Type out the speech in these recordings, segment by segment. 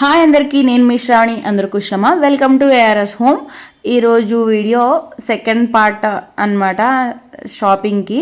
Hi అందరికీ నేను మీ శ్రావణి. అందరు కుషమా. వెల్కమ్ టు ఏఆర్ఎస్ హోమ్ ఈరోజు వీడియో సెకండ్ పార్ట్ అన్నమాట షాపింగ్కి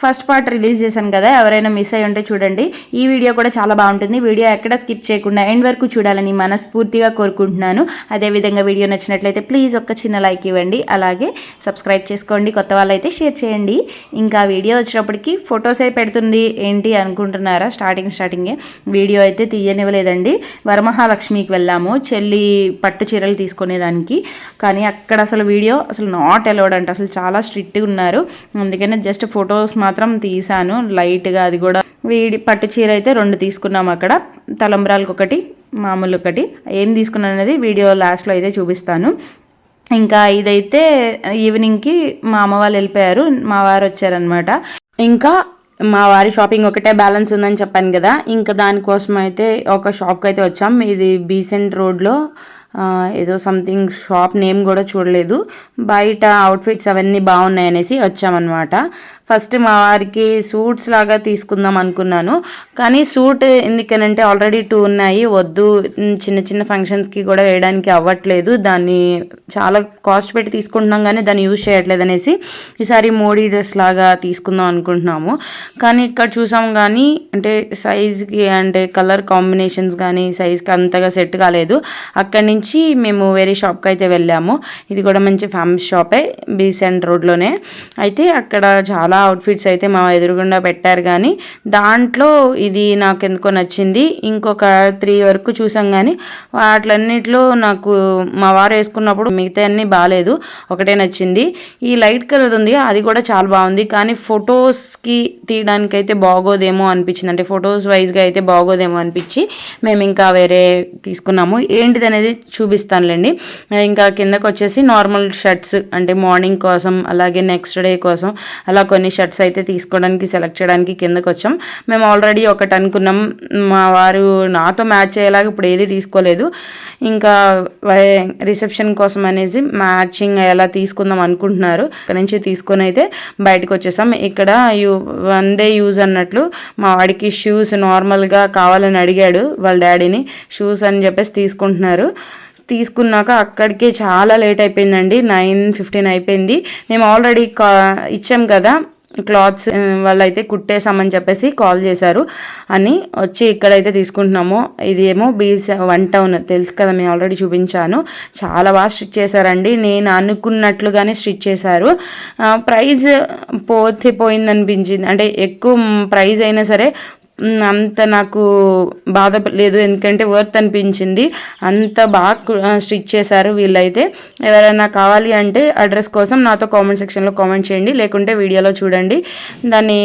ఫస్ట్ పార్ట్ రిలీజ్ చేశాను కదా ఎవరైనా మిస్ అయ్యి ఉంటే చూడండి. ఈ వీడియో కూడా చాలా బాగుంటుంది. వీడియో ఎక్కడ స్కిప్ చేయకుండా ఎండ్ వరకు చూడాలని మనస్ఫూర్తిగా కోరుకుంటున్నాను. అదేవిధంగా వీడియో నచ్చినట్లయితే ప్లీజ్ ఒక్క చిన్న లైక్ ఇవ్వండి. అలాగే సబ్స్క్రైబ్ చేసుకోండి. కొత్త వాళ్ళైతే షేర్ చేయండి. ఇంకా వీడియో వచ్చినప్పటికి ఫొటోస్ అయి పెడుతుంది ఏంటి అనుకుంటున్నారా? స్టార్టింగ్ స్టార్టింగే వీడియో అయితే తీయనివ్వలేదండి. వరమహాలక్ష్మికి వెళ్ళాము. చెల్లి పట్టు చీరలు తీసుకునేదానికి. కానీ అక్కడ అసలు వీడియో అసలు నాట్ అలౌడ్ అంట. అసలు చాలా స్ట్రిక్ట్గా ఉన్నారు. అందుకనే జస్ట్ ఫొటోస్ మాత్రం మాత్రం తీసాను లైట్గా అది కూడా వీడి పట్టు చీర అయితే రెండు తీసుకున్నాం అక్కడ. తలంబ్రాలకు ఒకటి మామూలు ఒకటి ఏం తీసుకున్నాను అనేది వీడియో లాస్ట్లో అయితే చూపిస్తాను. ఇంకా ఇదైతే ఈవినింగ్కి మా అమ్మ వాళ్ళు వెళ్ళిపోయారు. మా వారు వచ్చారనమాట ఇంకా మా వారి షాపింగ్ ఒకటే బ్యాలెన్స్ ఉందని చెప్పాను కదా. ఇంకా దానికోసం అయితే ఒక షాప్కి అయితే వచ్చాం. ఇది బీసెంట్ రోడ్లో ఏదో సంథింగ్ షాప్ నేమ్ కూడా చూడలేదు. బయట అవుట్ఫిట్స్ అవన్నీ బాగున్నాయి అనేసి వచ్చామన్నమాట. ఫస్ట్ మా వారికి సూట్స్ లాగా తీసుకుందాం అనుకున్నాను. కానీ సూట్ ఎందుకనంటే ఆల్రెడీ టూ ఉన్నాయి. వద్దు చిన్న చిన్న ఫంక్షన్స్కి కూడా వేయడానికి అవ్వట్లేదు. దాన్ని చాలా కాస్ట్ పెట్టి తీసుకుంటున్నాం కానీ దాన్ని యూజ్ చేయట్లేదు అనేసి ఈసారి మోడీ డ్రెస్ లాగా తీసుకుందాం అనుకుంటున్నాము. కానీ ఇక్కడ చూసాం కానీ అంటే సైజ్కి అంటే కలర్ కాంబినేషన్స్ కానీ సైజ్కి అంతగా సెట్ కాలేదు. అక్కడి నుంచి మేము వేరే షాప్కి అయితే వెళ్ళాము. ఇది కూడా మంచి ఫేమస్ షాపే బీసెంట్ రోడ్లోనే అయితే అక్కడ చాలా అవుట్ఫిట్స్ అయితే మా ఎదురుగుండా పెట్టారు కానీ దాంట్లో ఇది నాకు ఎందుకో నచ్చింది. ఇంకొక త్రీ వరకు చూసాం కానీ వాటిలన్నిటిలో నాకు మా వారు వేసుకున్నప్పుడు మిగతా అన్నీ బాగాలేదు ఒకటే నచ్చింది. ఈ లైట్ కలర్ ఉంది అది కూడా చాలా బాగుంది. కానీ ఫొటోస్కి తీయడానికి అయితే బాగోదేమో అనిపించింది. అంటే ఫొటోస్ వైజ్గా అయితే బాగోదేమో అనిపించి మేము ఇంకా వేరే తీసుకున్నాము. ఏంటిది అనేది చూపిస్తానులేండి. ఇంకా కిందకు వచ్చేసి నార్మల్ షర్ట్స్ అంటే మార్నింగ్ కోసం అలాగే నెక్స్ట్ డే కోసం అలా కొన్ని షర్ట్స్ అయితే తీసుకోవడానికి సెలెక్ట్ చేయడానికి కిందకు వచ్చాం మేము ఆల్రెడీ ఒకటి అనుకున్నాం. మా వారు నాతో మ్యాచ్ అయ్యేలాగా ఇప్పుడు ఏది తీసుకోలేదు. ఇంకా రిసెప్షన్ కోసం అనేసి మ్యాచింగ్ ఎలా తీసుకుందాం అనుకుంటున్నారు ఇక్కడ నుంచి తీసుకొని అయితే బయటకు వచ్చేసాం ఇక్కడ యూ వన్ డే యూజ్ అన్నట్లు మా వాడికి షూస్ నార్మల్గా కావాలని అడిగాడు వాళ్ళ డాడీని. షూస్ అని చెప్పేసి తీసుకుంటున్నారు. తీసుకున్నాక అక్కడికే చాలా లేట్ అయిపోయిందండి. నైన్ ఫిఫ్టీన్ అయిపోయింది. మేము ఆల్రెడీ కా ఇచ్చాం కదా క్లాత్స్ వాళ్ళైతే కుట్టేసామని చెప్పేసి కాల్ చేశారు అని వచ్చి ఇక్కడైతే తీసుకుంటున్నాము. ఇది ఏమో బీస్ వన్ టౌన్ తెలుసు కదా మేము ఆల్రెడీ చూపించాను. చాలా బాగా స్టిచ్ చేశారండి. నేను అనుకున్నట్లుగానే స్టిచ్ చేశారు. ప్రైజ్ పోతే పోయిందనిపించింది. అంటే ఎక్కువ ప్రైజ్ అయినా సరే అంత నాకు బాధ లేదు. ఎందుకంటే వర్త్ అనిపించింది. అంత బాగా స్టిచ్ చేశారు వీళ్ళైతే. ఎవరైనా కావాలి అంటే అడ్రస్ కోసం నాతో కామెంట్ సెక్షన్లో కామెంట్ చేయండి. లేకుంటే వీడియోలో చూడండి. దాన్ని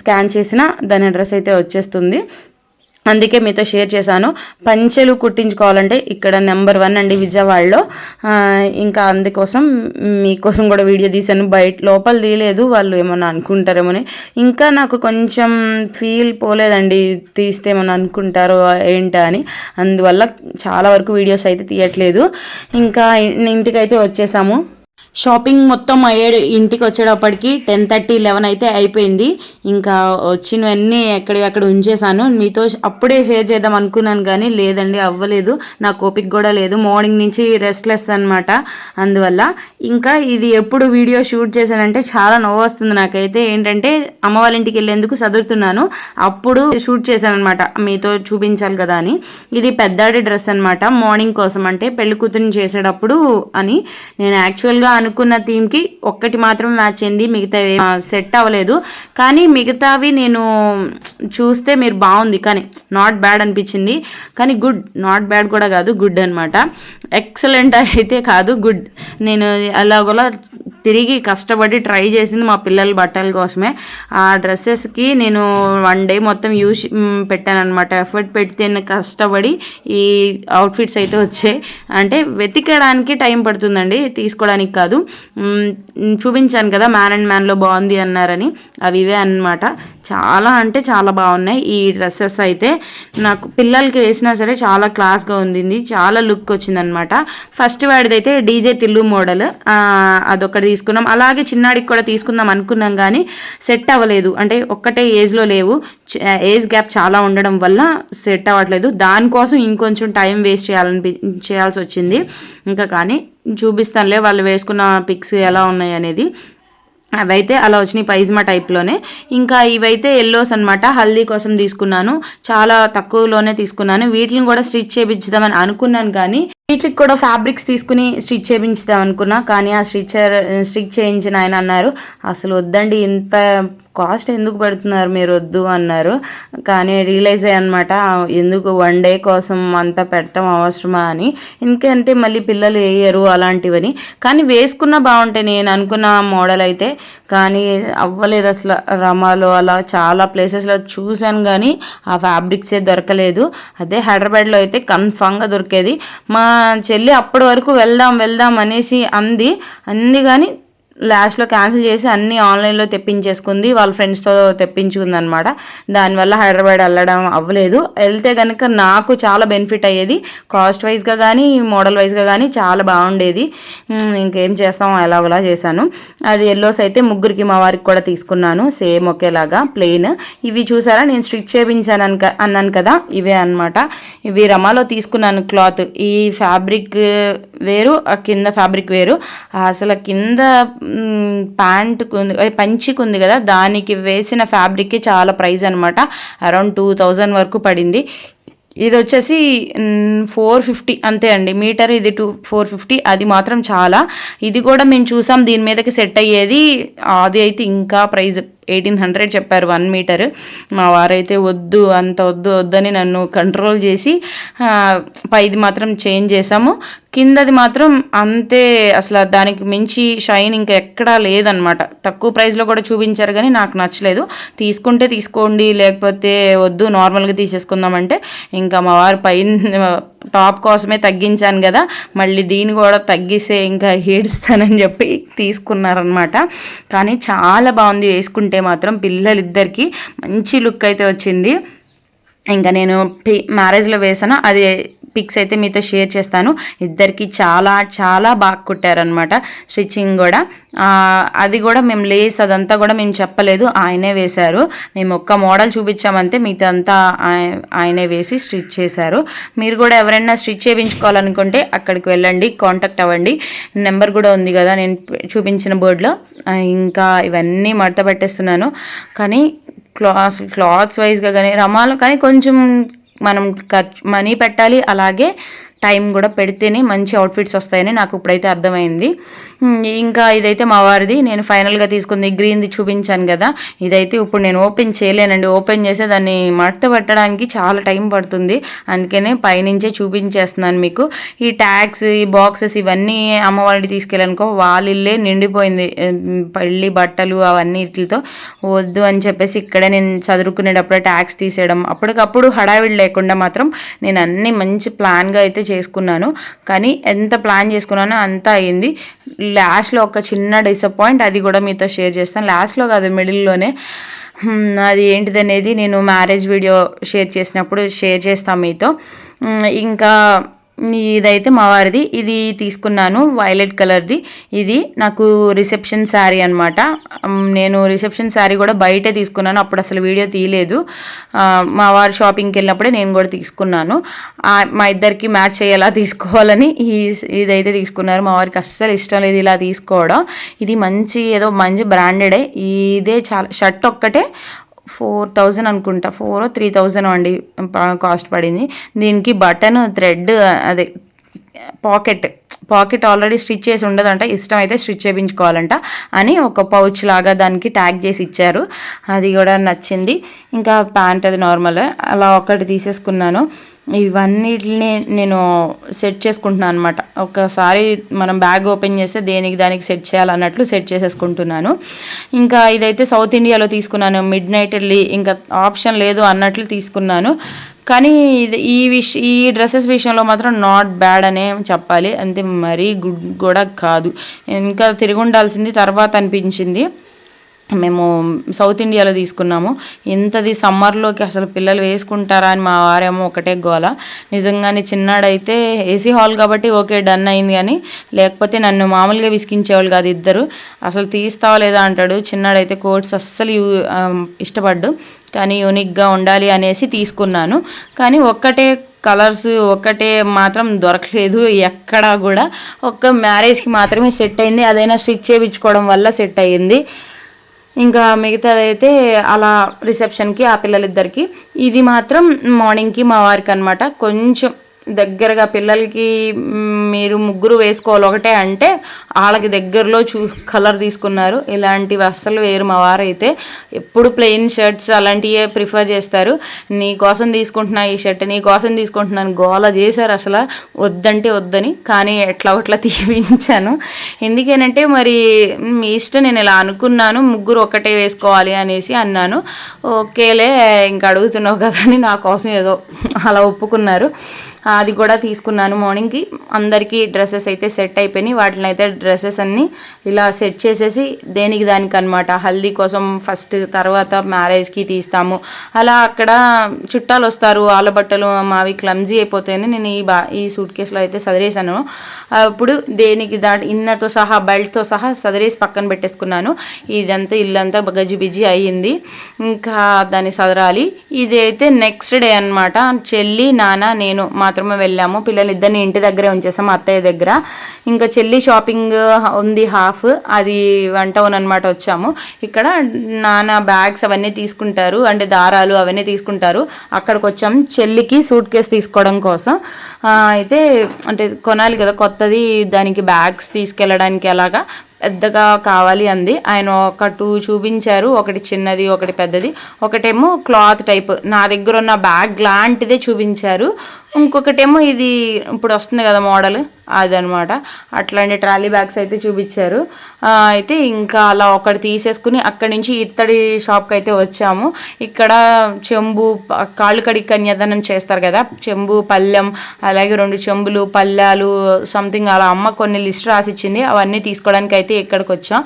స్కాన్ చేసిన దాని అడ్రస్ అయితే వచ్చేస్తుంది. అందుకే మీతో షేర్ చేశాను. పంచెలు కుట్టించుకోవాలంటే ఇక్కడ నెంబర్ వన్ అండి విజయవాడలో. ఇంకా అందుకోసం మీకోసం కూడా వీడియో తీశాను. బయట లోపల తీయలేదు వాళ్ళు ఏమన్నా అనుకుంటారేమోని. ఇంకా నాకు కొంచెం ఫీల్ పోలేదండి తీస్తే ఏమన్నా అనుకుంటారో ఏంటా అని. అందువల్ల చాలా వరకు వీడియోస్ అయితే తీయట్లేదు. ఇంకా ఇంటికైతే వచ్చేసాము. షాపింగ్ మొత్తం అయ్యాడు ఇంటికి వచ్చేటప్పటికి టెన్ థర్టీ లెవెన్ అయితే అయిపోయింది. ఇంకా వచ్చినవన్నీ ఎక్కడికక్కడ ఉంచేసాను మీతో అప్పుడే షేర్ చేద్దాం అనుకున్నాను కానీ లేదండి అవ్వలేదు. నా కోపిక్ కూడా లేదు. మార్నింగ్ నుంచి రెస్ట్లెస్ అనమాట అందువల్ల ఇంకా ఇది ఎప్పుడు వీడియో షూట్ చేశానంటే చాలా నవ్వు వస్తుంది నాకైతే. ఏంటంటే అమ్మ వాళ్ళ ఇంటికి వెళ్ళేందుకు చదువుతున్నాను అప్పుడు షూట్ చేశాను అనమాట మీతో చూపించాలి కదా అని. ఇది పెద్దాడి డ్రెస్ అనమాట మార్నింగ్ కోసం అంటే పెళ్ళి కూతురిని చేసేటప్పుడు అని. నేను యాక్చువల్గా అనుకున్న థీమ్కి ఒక్కటి మాత్రం మ్యాచ్ అయింది. మిగతావి సెట్ అవ్వలేదు. కానీ మిగతావి నేను చూస్తే మీరు బాగుంది. కానీ నాట్ బ్యాడ్ అనిపించింది. కానీ గుడ్ నాట్ బ్యాడ్ కూడా కాదు గుడ్ అనమాట ఎక్సలెంట్ అయితే కాదు గుడ్ నేను అలాగోలా తిరిగి కష్టపడి ట్రై చేసింది మా పిల్లల బట్టల కోసమే. ఆ డ్రెస్సెస్కి నేను వన్ డే మొత్తం యూజ్ పెట్టాను అనమాట ఎఫర్ట్ పెడితే నేను కష్టపడి ఈ అవుట్ఫిట్స్ అయితే వచ్చాయి. అంటే వెతికడానికి టైం పడుతుందండి తీసుకోవడానికి కాదు. చూపించాను కదా మ్యాన్ అండ్ మ్యాన్లో బాగుంది అన్నారని. అవి ఇవే అన్నమాట. చాలా అంటే చాలా బాగున్నాయి ఈ డ్రెస్సెస్ అయితే. నాకు పిల్లలకి వేసినా సరే చాలా క్లాస్గా ఉంది చాలా లుక్ వచ్చిందనమాట ఫస్ట్ వాడిదైతే డీజే తిల్లు మోడల్. అదొకటి తీసుకున్నాం. అలాగే చిన్నాడికి కూడా తీసుకుందాం అనుకున్నాం కానీ సెట్ అవ్వలేదు. అంటే ఒక్కటే ఏజ్లో లేవు. చ- ఏజ్ గ్యాప్ చాలా ఉండడం వల్ల సెట్ అవ్వట్లేదు. దానికోసం ఇంకొంచెం టైం వేస్ట్ చేయాలనిపి చేయాల్సి వచ్చింది. ఇంకా కానీ చూపిస్తానులే వాళ్ళు వేసుకున్న పిక్స్ ఎలా ఉన్నాయి అనేది. అవైతే అలా వచ్చినాయి పైజ్మా టైప్లోనే ఇంకా ఇవైతే ఎల్లోస్ అనమాట హల్దీ కోసం తీసుకున్నాను. చాలా తక్కువలోనే తీసుకున్నాను. వీటిని కూడా స్టిచ్ చేయించుదామని అనుకున్నాను కానీ వీటికి కూడా ఫ్యాబ్రిక్స్ తీసుకుని స్టిచ్ చేయించుదాం అనుకున్నా కానీ ఆ స్టిచ్చర్ స్టిచ్ చేయించిన ఆయన అన్నారు అసలు వద్దండి ఇంత కాస్ట్ ఎందుకు పెడుతున్నారు మీరు వద్దు అన్నారు. కానీ రియలైజ్ అయ్యనమాట ఎందుకు వన్ డే కోసం అంతా పెట్టడం అవసరమా అని. ఎందుకంటే మళ్ళీ పిల్లలు వేయరు అలాంటివని. కానీ వేసుకున్నా బాగుంటాయి నేను అనుకున్న మోడల్ అయితే. కానీ అవ్వలేదు అసలు రమాలో అలా చాలా ప్లేసెస్లో చూశాను కానీ ఆ ఫ్యాబ్రిక్సే దొరకలేదు. అదే హైదరాబాద్లో అయితే కన్ఫామ్గా దొరికేది. మా చెల్లి అప్పటి వరకు వెళ్దాం వెళ్దాం అనేసి అంది. అంది కానీ లాస్ట్లో క్యాన్సిల్ చేసి అన్నీ ఆన్లైన్లో తెప్పించేసుకుంది వాళ్ళ ఫ్రెండ్స్తో తెప్పించుకుంది అనమాట దానివల్ల హైదరాబాద్ వెళ్ళడం అవ్వలేదు. వెళ్తే కనుక నాకు చాలా బెనిఫిట్ అయ్యేది కాస్ట్ వైజ్గా కానీ మోడల్ వైజ్గా కానీ చాలా బాగుండేది. ఇంకేం చేస్తాం ఎలాగోలా చేశాను. అది ఎల్లోస్ అయితే ముగ్గురికి మా వారికి కూడా తీసుకున్నాను సేమ్ ఒకేలాగా ప్లెయిన్. ఇవి చూసారా? నేను స్టిచ్ చేయించాను అన్నాను కదా ఇవే అన్నమాట. ఇవి రమాలో తీసుకున్నాను క్లాత్. ఈ ఫ్యాబ్రిక్ వేరు ఆ కింద ఫ్యాబ్రిక్ వేరు. అసలు కింద ప్యాంట్ ఉంది పంచికి ఉంది కదా దానికి వేసిన ఫ్యాబ్రిక్కి చాలా ప్రైస్ అనమాట అరౌండ్ టూ థౌజండ్ వరకు పడింది. ఇది వచ్చేసి ఫోర్ ఫిఫ్టీ అంతే అండి. మీటర్ ఇది టూ ఫోర్ ఫిఫ్టీ అది మాత్రం చాలా. ఇది కూడా మేము చూసాం దీని మీదకి సెట్ అయ్యేది. అది అయితే ఇంకా ప్రైజ్. ఎయిటీన్ హండ్రెడ్ చెప్పారు వన్ మీటర్. మా వారైతే వద్దు అంత వద్దు వద్దని నన్ను కంట్రోల్ చేసి పైది మాత్రం చేంజ్ చేసాము కిందది మాత్రం అంతే అసలు దానికి మించి షైన్ ఇంకా ఎక్కడా లేదనమాట తక్కువ ప్రైస్లో కూడా చూపించారు కానీ నాకు నచ్చలేదు. తీసుకుంటే తీసుకోండి లేకపోతే వద్దు నార్మల్గా తీసేసుకుందామంటే. ఇంకా మా వారు పైన టాప్ కోసమే తగ్గించాను కదా మళ్ళీ దీన్ని కూడా తగ్గిస్తే ఇంకా ఏడుస్తానని చెప్పి తీసుకున్నారనమాట కానీ చాలా బాగుంది వేసుకుంటే మాత్రం పిల్లలిద్దరికీ మంచి లుక్ అయితే వచ్చింది. ఇంకా నేను పి మ్యారేజ్లో వేసాను అది పిక్స్ అయితే మీతో షేర్ చేస్తాను. ఇద్దరికి చాలా చాలా బాగా కుట్టారనమాట స్టిచ్చింగ్ కూడా. అది కూడా మేము లేస్ అదంతా కూడా మేము చెప్పలేదు. ఆయనే వేశారు. మేము ఒక్క మోడల్ చూపించామంతే మిగతా అంతా ఆయ- ఆయనే వేసి స్టిచ్ చేశారు. మీరు కూడా ఎవరైనా స్టిచ్ చేయించుకోవాలనుకుంటే అక్కడికి వెళ్ళండి కాంటాక్ట్ అవ్వండి. నెంబర్ కూడా ఉంది కదా నేను చూపించిన బోర్డులో ఇంకా ఇవన్నీ మడత పెట్టేస్తున్నాను. కానీ క్లాత్ క్లాత్స్ వైజ్గా కానీ రమాలు కానీ కొంచెం మనం ఖర్చు మనీ పెట్టాలి అలాగే టైం కూడా పెడితేనే మంచి అవుట్ఫిట్స్ వస్తాయని నాకు ఇప్పుడైతే అర్థమైంది. ఇంకా ఇదైతే మా వారిది. నేను ఫైనల్గా తీసుకుంది గ్రీన్ది చూపించాను కదా. ఇదైతే ఇప్పుడు నేను ఓపెన్ చేయలేనండి. ఓపెన్ చేస్తే దాన్ని మడత పెట్టడానికి చాలా టైం పడుతుంది. అందుకనే పైనుంచే చూపించేస్తున్నాను మీకు. ఈ ట్యాగ్స్ ఈ బాక్సెస్ ఇవన్నీ అమ్మవారిని తీసుకెళ్ళనుకో వాళ్ళిల్లే నిండిపోయింది. పళ్ళి పెళ్ళి బట్టలు అవన్నీ వీటితో వద్దు అని చెప్పేసి ఇక్కడే నేను చదువుకునేటప్పుడే ట్యాక్స్ తీసేయడం. అప్పటికప్పుడు హడావిడి లేకుండా మాత్రం నేను అన్ని మంచి ప్లాన్గా అయితే చేసుకున్నాను. కానీ ఎంత ప్లాన్ చేసుకున్నానో అంతా అయింది. లాస్ట్లో ఒక చిన్న డిసప్పాయింట్ అది కూడా మీతో షేర్ చేస్తాను. లాస్ట్లో కాదు మిడిల్లోనే. అది ఏంటిది అనేది నేను మ్యారేజ్ వీడియో షేర్ చేసినప్పుడు షేర్ చేస్తాను మీతో. ఇంకా ఇదైతే మా వారిది. ఇది తీసుకున్నాను వైలెట్ కలర్ది ఇది నాకు రిసెప్షన్ శారీ అనమాట నేను రిసెప్షన్ శారీ కూడా బయటే తీసుకున్నాను. అప్పుడు అసలు వీడియో తీయలేదు. మా వారు షాపింగ్కి వెళ్ళినప్పుడే నేను కూడా తీసుకున్నాను. మా ఇద్దరికి మ్యాచ్ అయ్యేలా తీసుకోవాలని ఈ ఇదైతే తీసుకున్నారు. మా వారికి అస్సలు ఇష్టం లేదు ఇలా తీసుకోవడం. ఇది మంచి ఏదో మంచి బ్రాండెడే ఇదే చాలా షర్ట్ ఒక్కటే. ఫోర్ థౌజండ్ అనుకుంటా. ఫోర్ త్రీ థౌజండ్ అండి కాస్ట్ పడింది. దీనికి బటన్ థ్రెడ్ అదే పాకెట్ పాకెట్ ఆల్రెడీ స్టిచ్ చేసి ఉండదంట ఇష్టం అయితే స్టిచ్ చేయించుకోవాలంట అని ఒక పౌచ్ లాగా దానికి ట్యాగ్ చేసి ఇచ్చారు. అది కూడా నచ్చింది. ఇంకా ప్యాంట్ అది నార్మల్. అలా ఒకటి తీసేసుకున్నాను. ఇవన్నిటిని నేను సెట్ చేసుకుంటున్నాను అనమాట ఒకసారి మనం బ్యాగ్ ఓపెన్ చేస్తే దేనికి దానికి సెట్ చేయాలన్నట్లు సెట్ చేసేసుకుంటున్నాను. ఇంకా ఇదైతే సౌత్ ఇండియాలో తీసుకున్నాను. మిడ్ నైట్ ఇంకా ఆప్షన్ లేదు అన్నట్లు తీసుకున్నాను. కానీ ఇది ఈ విష ఈ డ్రెస్సెస్ విషయంలో మాత్రం నాట్ బ్యాడ్ అనే చెప్పాలి. అంతే మరీ గుడ్ కూడా కాదు. ఇంకా తిరిగి ఉండాల్సింది తర్వాత అనిపించింది. మేము సౌత్ ఇండియాలో తీసుకున్నాము. ఇంతది సమ్మర్లోకి అసలు పిల్లలు వేసుకుంటారా అని మా వారేమో ఒకటే గోల. నిజంగానే చిన్నాడైతే ఏసీ హాల్ కాబట్టి ఓకే డన్ అయింది కానీ లేకపోతే నన్ను మామూలుగా విసిగించేవాళ్ళు కాదు ఇద్దరు. అసలు తీస్తావా లేదా అంటాడు. చిన్నాడైతే కోట్స్ అస్సలు యూ- ఇష్టపడ్డు. కానీ యూనిక్గా ఉండాలి అనేసి తీసుకున్నాను. కానీ ఒక్కటే కలర్స్ ఒక్కటే మాత్రం దొరకలేదు ఎక్కడా కూడా. ఒక్క మ్యారేజ్కి మాత్రమే సెట్ అయింది. అదైనా స్టిచ్ చేయించుకోవడం వల్ల సెట్ అయ్యింది. ఇంకా మిగతాదైతే అలా రిసెప్షన్కి ఆ పిల్లలిద్దరికి. ఇది మాత్రం మార్నింగ్కి మా వారికి అనమాట కొంచెం దగ్గరగా పిల్లలకి మీరు ముగ్గురు వేసుకోవాలి ఒకటే అంటే వాళ్ళకి దగ్గరలో చూ కలర్ తీసుకున్నారు. ఇలాంటివి అస్సలు వేరు మా వారైతే. ఎప్పుడు ప్లెయిన్ షర్ట్స్ అలాంటివే ప్రిఫర్ చేస్తారు. నీ కోసం తీసుకుంటున్నా ఈ షర్ట్ నీ కోసం తీసుకుంటున్నాను గోల చేశారు అసలు. వద్దంటే వద్దని కానీ ఎట్లా ఒకట్లా తీపించాను. ఎందుకేనంటే మరి మీ ఇష్టం నేను ఇలా అనుకున్నాను ముగ్గురు ఒకటే వేసుకోవాలి అనేసి అన్నాను. ఓకేలే ఇంకా అడుగుతున్నావు కదా అని నా కోసం ఏదో అలా ఒప్పుకున్నారు. అది కూడా తీసుకున్నాను మార్నింగ్కి. అందరికీ డ్రెస్సెస్ అయితే సెట్ అయిపోయినాయి. వాటిని అయితే డ్రెస్సెస్ అన్నీ ఇలా సెట్ చేసేసి దేనికి దానికి అనమాట హల్దీ కోసం ఫస్ట్ తర్వాత మ్యారేజ్కి తీస్తాము. అలా అక్కడ చుట్టాలు వస్తారు. వాళ్ళ బట్టలు మావి క్లమ్జీ అయిపోతాయని నేను ఈ బా ఈ సూట్ కేసులో అయితే సదిరేసాను అప్పుడు దేనికి దాటి ఇన్నర్తో సహా బెల్ట్తో సహా సదిరేసి పక్కన పెట్టేసుకున్నాను. ఇదంతా ఇల్లంతా గజి బిజీ అయ్యింది. ఇంకా దాన్ని సదరాలి. ఇది అయితే నెక్స్ట్ డే అనమాట చెల్లి నాన్న నేను మా మాత్రమే వెళ్ళాము. పిల్లలు ఇద్దరిని ఇంటి దగ్గరే ఉంచేసాము అత్తయ్య దగ్గర. ఇంకా చెల్లి షాపింగ్ ఉంది హాఫ్ అది వన్ టౌన్ అనమాట వచ్చాము. ఇక్కడ నాన్న బ్యాగ్స్ అవన్నీ తీసుకుంటారు అంటే దారాలు అవన్నీ తీసుకుంటారు. అక్కడికి వచ్చాం చెల్లికి సూట్ కేసు తీసుకోవడం కోసం. అయితే అంటే కొనాలి కదా కొత్తది దానికి బ్యాగ్స్ తీసుకెళ్ళడానికి అలాగా పెద్దగా కావాలి అంది. ఆయన ఒక టూ చూపించారు ఒకటి చిన్నది ఒకటి పెద్దది. ఒకటేమో క్లాత్ టైప్ నా దగ్గర ఉన్న బ్యాగ్ లాంటిదే చూపించారు. ఇంకొకటేమో ఇది ఇప్పుడు వస్తుంది కదా మోడల్ అదనమాట. అట్లాంటి ట్రాలీ బ్యాగ్స్ అయితే చూపించారు. అయితే ఇంకా అలా ఒకటి తీసేసుకుని అక్కడి నుంచి ఇత్తడి షాప్కి అయితే వచ్చాము. ఇక్కడ చెంబు కాళ్ళు కడిగి కన్యాదానం చేస్తారు కదా చెంబు పళ్ళెం అలాగే రెండు చెంబులు పళ్ళాలు సంథింగ్ అలా అమ్మ కొన్ని లిస్ట్ రాసిచ్చింది. అవన్నీ తీసుకోవడానికి అయితే ఇక్కడికి వచ్చాం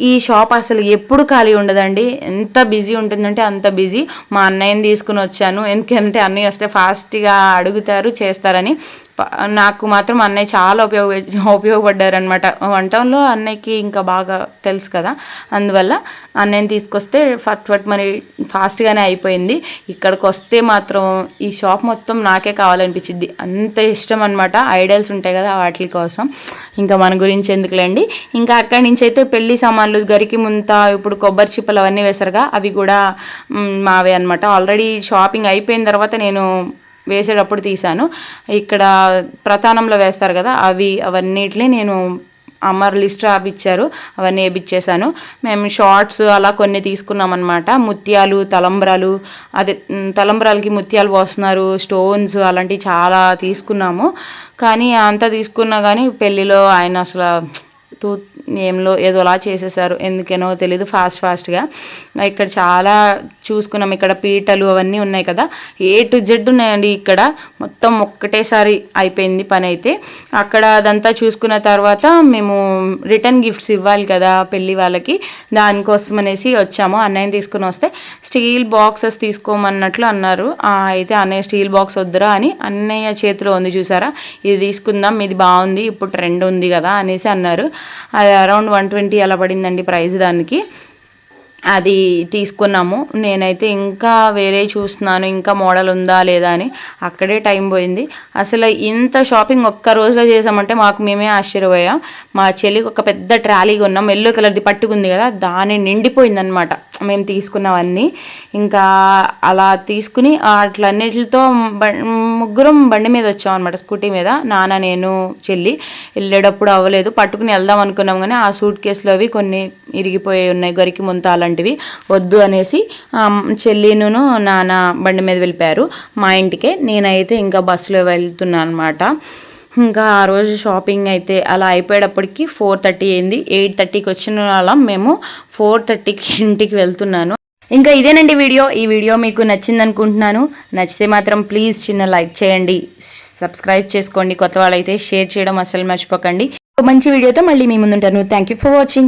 ఈ షాప్ అసలు ఎప్పుడు ఖాళీ ఉండదండి. ఎంత బిజీ ఉంటుందంటే అంత బిజీ. మా అన్నయ్యని తీసుకుని వచ్చాను. ఎందుకంటే అన్నయ్య వస్తే ఫాస్ట్గా అడుగుతారు చేస్తారని. నాకు మాత్రం అన్నయ్య చాలా ఉపయోగ ఉపయోగపడ్డారు అనమాట వంటంలో అన్నయ్యకి ఇంకా బాగా తెలుసు కదా. అందువల్ల అన్నయ్యని తీసుకొస్తే ఫట్ ఫట్ మరి ఫాస్ట్గానే అయిపోయింది. ఇక్కడికి వస్తే మాత్రం ఈ షాప్ మొత్తం నాకే కావాలనిపించింది అంత ఇష్టం అనమాట ఐడల్స్ ఉంటాయి కదా వాటి కోసం. ఇంకా మన గురించి ఎందుకులేండి? ఇంకా అక్కడి నుంచి అయితే పెళ్ళి సామాన్లు గరికి ముంత ఇప్పుడు కొబ్బరి చిప్పలు అవన్నీ వేశారుగా అవి కూడా మావే అనమాట ఆల్రెడీ షాపింగ్ అయిపోయిన తర్వాత నేను వేసేటప్పుడు తీశాను. ఇక్కడ ప్రధానంలో వేస్తారు కదా అవి అవన్నిటిని నేను అమ్మర్ లిస్ట్ రాపిచ్చారు అవన్నీ వేపించేశాను మేము షార్ట్స్ అలా కొన్ని తీసుకున్నాం అనమాట ముత్యాలు తలంబ్రాలు అదే తలంబ్రాలకి ముత్యాలు పోస్తున్నారు స్టోన్స్ అలాంటివి చాలా తీసుకున్నాము. కానీ అంత తీసుకున్నా కానీ పెళ్ళిలో ఆయన అసలు తూ ఏంలో ఏదోలా చేసేసారు. ఎందుకేనో తెలీదు. ఫాస్ట్ ఫాస్ట్గా. ఇక్కడ చాలా చూసుకున్నాం. ఇక్కడ పీటలు అవన్నీ ఉన్నాయి కదా. ఏ టు జెడ్ ఉన్నాయండి ఇక్కడ. మొత్తం ఒక్కటేసారి అయిపోయింది పని అయితే అక్కడ అదంతా చూసుకున్న తర్వాత మేము రిటర్న్ గిఫ్ట్స్ ఇవ్వాలి కదా పెళ్ళి వాళ్ళకి. దానికోసం అనేసి వచ్చాము. అన్నయ్య తీసుకుని వస్తే స్టీల్ బాక్సెస్ తీసుకోమన్నట్లు అన్నారు. అయితే అన్నయ్య స్టీల్ బాక్స్ వద్దురా అని అన్నయ్య చేతిలో ఉంది చూసారా? ఇది తీసుకుందాం. ఇది బాగుంది. ఇప్పుడు ట్రెండ్ ఉంది కదా అనేసి అన్నారు. అరౌండ్ వన్ ట్వంటీ అలా పడిందండి ప్రైస్ దానికి. అది తీసుకున్నాము. నేనైతే ఇంకా వేరే చూస్తున్నాను. ఇంకా మోడల్ ఉందా లేదా అని అక్కడే టైం పోయింది. అసలు ఇంత షాపింగ్ ఒక్క రోజులో చేసామంటే మాకు మేమే ఆశ్చర్యపోయాం. మా చెల్లికి ఒక పెద్ద ట్రాలీ కొన్నాం. ఎల్లో కలర్ది పట్టుకుంది కదా దాని నిండిపోయిందనమాట మేము తీసుకున్నవన్నీ. ఇంకా అలా తీసుకుని అట్లన్నిటితో బ- ముగ్గురం బండి మీద వచ్చాం అనమాట స్కూటీ మీద. నాన్న నేను చెల్లి వెళ్ళేటప్పుడు అవ్వలేదు. పట్టుకుని వెళ్దాం అనుకున్నాం కానీ ఆ సూట్ కేసులో అవి కొన్ని ఇరిగిపోయి ఉన్నాయి. గరికి ముంత అలాంటివి వద్దు అనేసి చెల్లిను నాన్న బండి మీద వెళ్ళిపోయారు. మా ఇంటికే నేనైతే ఇంకా బస్సులో వెళ్తున్నాను అనమాట ఇంకా ఆ రోజు షాపింగ్ అయితే అలా అయిపోయేటప్పటికి ఫోర్ థర్టీ అయింది. ఎయిట్ థర్టీకి వచ్చిన అలా మేము ఫోర్ థర్టీకి ఇంటికి వెళ్తున్నాను. ఇంకా ఇదేనండి వీడియో. ఈ వీడియో మీకు నచ్చింది అనుకుంటున్నాను నచ్చితే మాత్రం ప్లీజ్ చిన్న లైక్ చేయండి. సబ్స్క్రైబ్ చేసుకోండి. కొత్త వాళ్ళైతే షేర్ చేయడం అసలు మర్చిపోకండి. మంచి వీడియోతో మళ్ళీ మీ ముందుంటాను. Thank you for watching